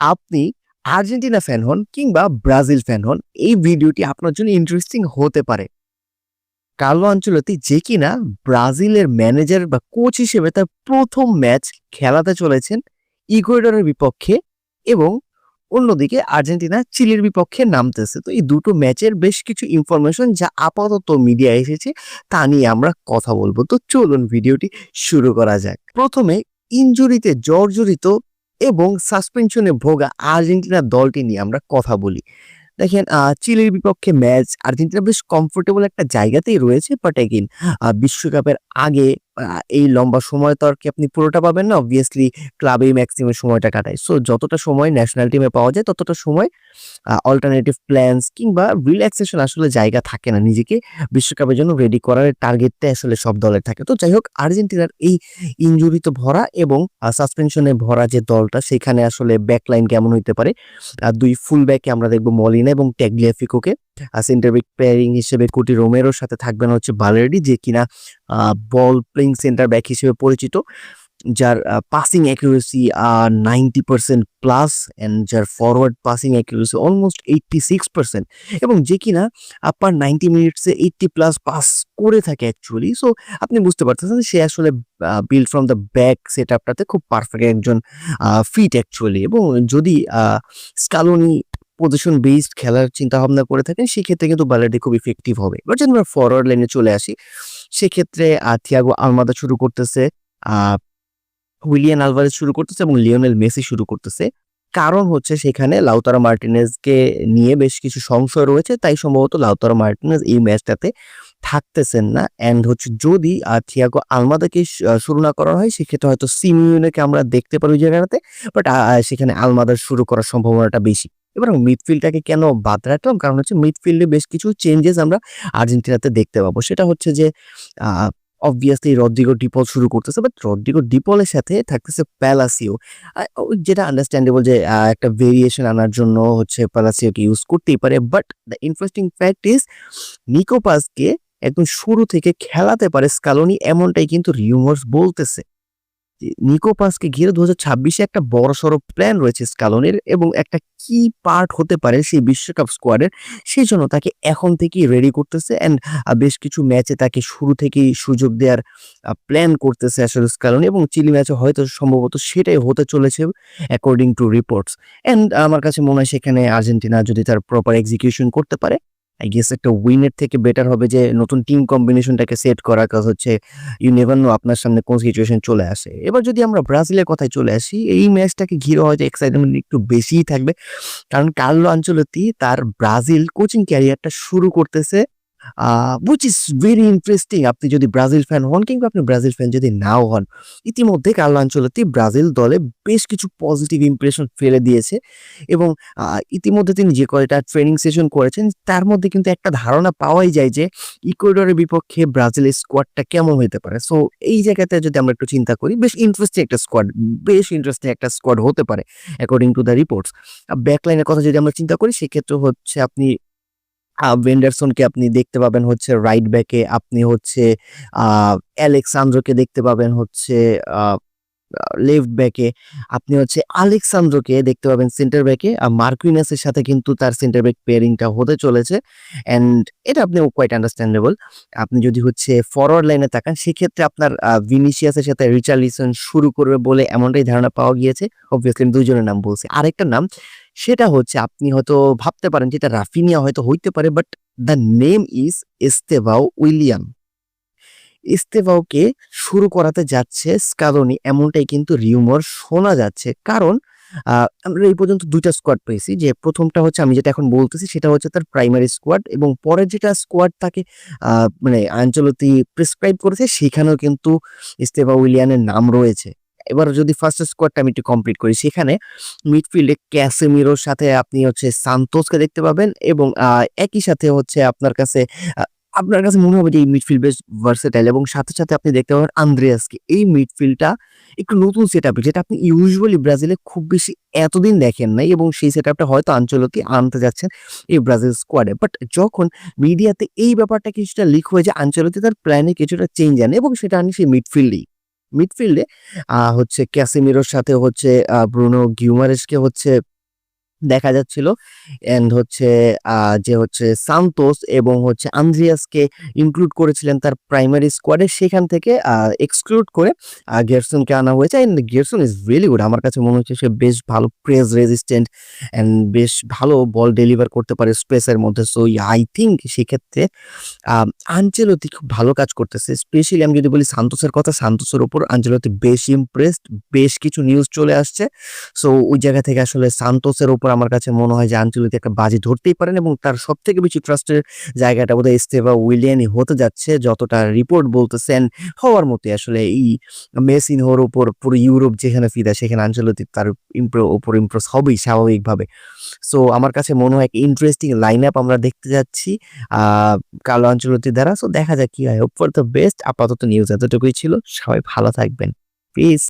আপনি Argentina fan হন কিংবা ব্রাজিল ফ্যান হন, এই ভিডিওটি আপনার জন্য ইন্টারেস্টিং হতে পারে। কার্লো আঞ্চলতি যে কিনা ব্রাজিলের ম্যানেজার বা কোচ হিসেবে তার প্রথম ম্যাচ খেলাতে চলেছেন ইকুয়েডরের বিপক্ষে এবং অন্যদিকে আর্জেন্টিনা চিলির বিপক্ষে নামতেছে। তো এই দুটো ম্যাচের বেশ কিছু ইনফরমেশন যা আপাতত মিডিয়া এসেছে, তা নিয়ে আমরা কথা বলব। তো চলুন ভিডিওটি শুরু করা যাক। প্রথমে ইনজুরিতে জর্জরিত এবং সাসপেনশনে ভোগা আর্জেন্টিনা দলটি নিয়ে আমরা কথা বলি। দেখেন চিলির বিপক্ষে ম্যাচ আর্জেন্টিনা বেশ কমফোর্টেবল একটা জায়গাতেই রয়েছে বাট এগেন বিশ্বকাপের আগে এই লম্বা সময় তো আর কি আপনি পুরোটা পাবেন না। অবভিয়াসলি ক্লাবেই ম্যাক্সিমাম সময়টা কাটায়। সো যতটা সময় ন্যাশনাল টিমে পাওয়া যায়, ততটা সময় অল্টারনেটিভ প্ল্যানস কিংবা রিল্যাক্সেশন আসলে জায়গা থাকে না। নিজেকে বিশ্বকাপের জন্য রেডি করার টার্গেটটা আসলে সব দলের থাকে। তো যাই হোক, আর্জেন্টিনার এই ইনজুরিতে ভরা এবং সাসপেনশনে ভরা যে দলটা, সেখানে আসলে ব্যাকলাইন কেমন হইতে পারে দুই ফুল ব্যাকে আমরা দেখব মলিনা এবং ট্যাগলিয়াফিকোকে সেন্টার ব্যাক পেয়ারিং হিসেবে কোটি রোমেরোর সাথে থাকবেন হচ্ছে বালেরডি, যে কিনা বল প্লেইং সেন্টার ব্যাক হিসেবে পরিচিত, যার passing accuracy ninety percent plus and যার forward passing accuracy almost eighty six percent এবং যে কিনা আপার নাইনটি মিনিটসে এইটটি প্লাস পাস করে থাকে অ্যাকচুয়ালি সো আপনি বুঝতে পারতেছেন সে আসলে build from the back set আপটাতে খুব পারফেক্ট একজন ফিট অ্যাকচুয়ালি এবং যদি স্কালোনি পজিশন বেসড খেলার চিন্তা ভাবনা করে থাকেন সেক্ষেত্রে কিন্তু বালার্ডি খুব ইফেক্টিভ হবে। এবার যদি আমরা ফরওয়ার্ড লাইনে চলে আসি, সেক্ষেত্রে থিয়াগো আলমাদা শুরু করতেছে উইলিয়ান আলভারেজ শুরু করতেছে এবং লিওনেল মেসি শুরু করতেছে। কারণ হচ্ছে সেখানে লাউতারো মার্টিনেজকে নিয়ে বেশ কিছু সংশয় রয়েছে, তাই সম্ভবত লাউতারা মার্টিনেজ এই ম্যাচটাতে থাকতেছেন না। অ্যান্ড হচ্ছে যদি থিয়াগো আলমাদাকে শুরু না করা হয়, সেক্ষেত্রে হয়তো সিমিউনেকে আমরা দেখতে পারি ওই জায়গাটাতে। বাট সেখানে আলমাদার শুরু করার সম্ভাবনাটা বেশি। এবার মিডফিল্ডটাকে কেন বাদ রাখলাম? কারণ হচ্ছে মিডফিল্ডে বেশ কিছু চেঞ্জেস আমরা আর্জেন্টিনাতে দেখতে পাবো। সেটা হচ্ছে যে অবভিয়াসলি রদ্রিগো ডিপল শুরু করতেছে বাট রদ্রিগো ডিপলের সাথে থাকতেছে প্যালাসিও যেটা আন্ডারস্ট্যান্ডেবল যে একটা ভেরিয়েশন আনার জন্য হচ্ছে প্যালাসিওকে ইউজ করতেই পারে but the interesting fact is নিকোপাসকে একদম শুরু থেকে খেলাতে পারে স্কালোনি এমনটাই কিন্তু রিউমার্স বলতেছে। নিকোপাসকে ঘিরে দু ছাব্বিশে একটা বড় সড়ো প্ল্যান রয়েছে স্কালোনের এবং একটা কি পার্ট হতে পারে সেই বিশ্বকাপ স্কোয়াডের সেই জন্য তাকে এখন থেকেই রেডি করতেছে অ্যান্ড বেশ কিছু ম্যাচে তাকে শুরু থেকেই সুযোগ দেওয়ার প্ল্যান করতেছে আসলে স্কালোনি এবং চিলি ম্যাচে হয়তো সম্ভবত সেটাই হতে চলেছে অ্যাকর্ডিং টু রিপোর্টস অ্যান্ড আমার কাছে মনে হয় সেখানে আর্জেন্টিনা যদি তার প্রপার এক্সিকিউশন করতে পারে আই গেস একটা উইনের থেকে বেটার হবে যে নতুন টিম কম্বিনেশনটাকে সেট করার কাজ হচ্ছে ইউ নেভার নো আপনার সামনে কোন সিচুয়েশন চলে আসে। এবার যদি আমরা ব্রাজিলের কথায় চলে আসি, এই ম্যাচটাকে ঘিরে হয়তো এক্সাইটমেন্ট একটু বেশিই থাকবে। কারণ কার্লো আঞ্চলতি তার ব্রাজিল কোচিং ক্যারিয়ারটা শুরু করতেছে উইচ ইজ ভেরি ইন্টারেস্টিং আপনি যদি ব্রাজিল ফ্যান হন কিংবা আপনি ব্রাজিল ফ্যান যদি নাও হন, ইতিমধ্যে কার্লো আঞ্চলতি ব্রাজিল দলে বেশ কিছু পজিটিভ ইমপ্রেশন ফেলে দিয়েছে এবং ইতিমধ্যে তিনি যে কয়টা ট্রেনিং সেশন করেছেন, তার মধ্যে কিন্তু একটা ধারণা পাওয়াই যায় যে ইকুয়েডরের বিপক্ষে ব্রাজিলের স্কোয়াডটা কেমন হতে পারে। সো এই জায়গাতে যদি আমরা একটু চিন্তা করি, বেশ ইন্টারেস্টিং একটা স্কোয়াড বেশ ইন্টারেস্টিং একটা স্কোয়াড হতে পারে অ্যাকর্ডিং টু দ্য রিপোর্টস ব্যাকলাইনের কথা যদি আমরা চিন্তা করি, সেক্ষেত্রে হচ্ছে আপনি ভেন্ডারসনকে আপনি দেখতে পাবেন হচ্ছে রাইট ব্যাকে আপনি হচ্ছে অ্যালেক্সান্দ্রকে দেখতে পাবেন হচ্ছে লেফট ব্যাকে আপনি হচ্ছে আলেক্সান্দ্রকে দেখতে পাবেন সেন্টার ব্যাকে আর মার্কুইনাসের সাথে কিন্তু তার সেন্টার ব্যাক পেয়ারিংটা হতে চলেছে। অ্যান্ড এটা আপনি কোয়াইট আন্ডারস্ট্যান্ডেবল আপনি যদি হচ্ছে ফরওয়ার্ড লাইনে তাকান, সেক্ষেত্রে আপনার ভিনিসিয়াসের সাথে রিচার্লিসন শুরু করবে বলে এমনটাই ধারণা পাওয়া গিয়েছে। অবভিয়াসলি আমি দুজনের নাম বলছি। আরেকটা নাম, সেটা হচ্ছে আপনি হয়তো ভাবতে পারেন যে এটা রাফিনিয়া হয়তো হইতে পারে but the name is Estevao William ইস্তেভাওকে শুরু করাতে যাচ্ছে স্কালোনি এমনটাই কিন্তু রিউমর শোনা যাচ্ছে। কারণ আমরা এই পর্যন্ত দুইটা স্কোয়াড পেয়েছি। যে প্রথমটা হচ্ছে আমি যেটা এখন বলতেছি, সেটা হচ্ছে তার প্রাইমারি স্কোয়াড এবং পরের যেটা স্কোয়াড তাকে মানে আঞ্চলতি প্রেসক্রাইব করেছে, সেখানেও কিন্তু ইস্তেফা উইলিয়ানের নাম রয়েছে। এবার যদি ফার্স্ট স্কোয়াডটা আমি একটু কমপ্লিট করি, সেখানে মিডফিল্ডে ক্যাসেমিরোর সাথে আপনি হচ্ছে সান্তোসকে দেখতে পাবেন এবং একই সাথে হচ্ছে আপনার কাছে আপনার কাছে মনে হবে যে এই মিডফিল্ড বেশ ভার্সেটাইল এবং সাথে সাথে আপনি দেখতে পাবেন আন্দ্রেয়াসকে। এই মিডফিল্ডটা একটু নতুন সেট আপ যেটা আপনি ইউজুয়ালি ব্রাজিলে খুব বেশি এতদিন দেখেন নাই এবং সেই সেট আপটা হয়তো আঞ্চলতি আনতে যাচ্ছেন এই ব্রাজিল স্কোয়াডে বাট যখন মিডিয়াতে এই ব্যাপারটা কিছুটা লিক হয়ে যায়, আঞ্চলতি তার প্ল্যানে কিছুটা চেঞ্জ আনে এবং সেটা আনি সেই মিডফিল্ডেই মিডফিল্ডে হচ্ছে ক্যাসিমিরোর সাথে হচ্ছে ব্রুনো গিউমারেসকে হচ্ছে দেখা যাচ্ছিল। এন্ড হচ্ছে যে হচ্ছে সান্তোস এবং হচ্ছে আন্দ্রিয়াসকে ইনক্লুড করেছিলেন তার প্রাইমারি স্কোয়াডে সেখান থেকে এক্সক্লুড করে গিয়ারসনকে আনা হয়েছে। And Gerson is really good আমার কাছে মনে হচ্ছে সে বেশ ভালো প্রেস রেজিস্ট্যান্ট অ্যান্ড বেশ ভালো বল ডেলিভার করতে পারে স্পেসের মধ্যে। সো আই থিঙ্ক সেক্ষেত্রে আঞ্চেলতি খুব ভালো কাজ করতেছে। স্পেশালি আমি যদি বলি সান্তোসের কথা সান্তোসের ওপর আঞ্চলতি বেশ ইমপ্রেসড বেশ কিছু নিউজ চলে আসছে। সো ওই জায়গা থেকে আসলে সান্তোসের উপর আমার কাছে মনে হয় যে আঞ্চলিক একটা বাজি ধরতেই পারেন এবং তার সব থেকে বেশি ট্রাস্টের জায়গাটা বোধহয় ইস্তেফা উইলিয়ানই হতে যাচ্ছে, যতটা রিপোর্ট বলতেছেন, হওয়ার মতো আসলে এই মেসিনহোর উপর পুরো ইউরোপ যেখানে ফিদা, সেখানে আঞ্চলিক তার ইমপ্রো উপর ইমপ্রেস হবেই স্বাভাবিকভাবে। সো আমার কাছে মনে হয় ইন্টারেস্টিং লাইন আপ আমরা দেখতে যাচ্ছি কালো আঞ্চলতির দ্বারা। সো দেখা যাক কি হয়। হোপ ফর দ্য বেস্ট আপাতত নিউজ এতটুকুই ছিল। সবাই ভালো থাকবেন। প্লিজ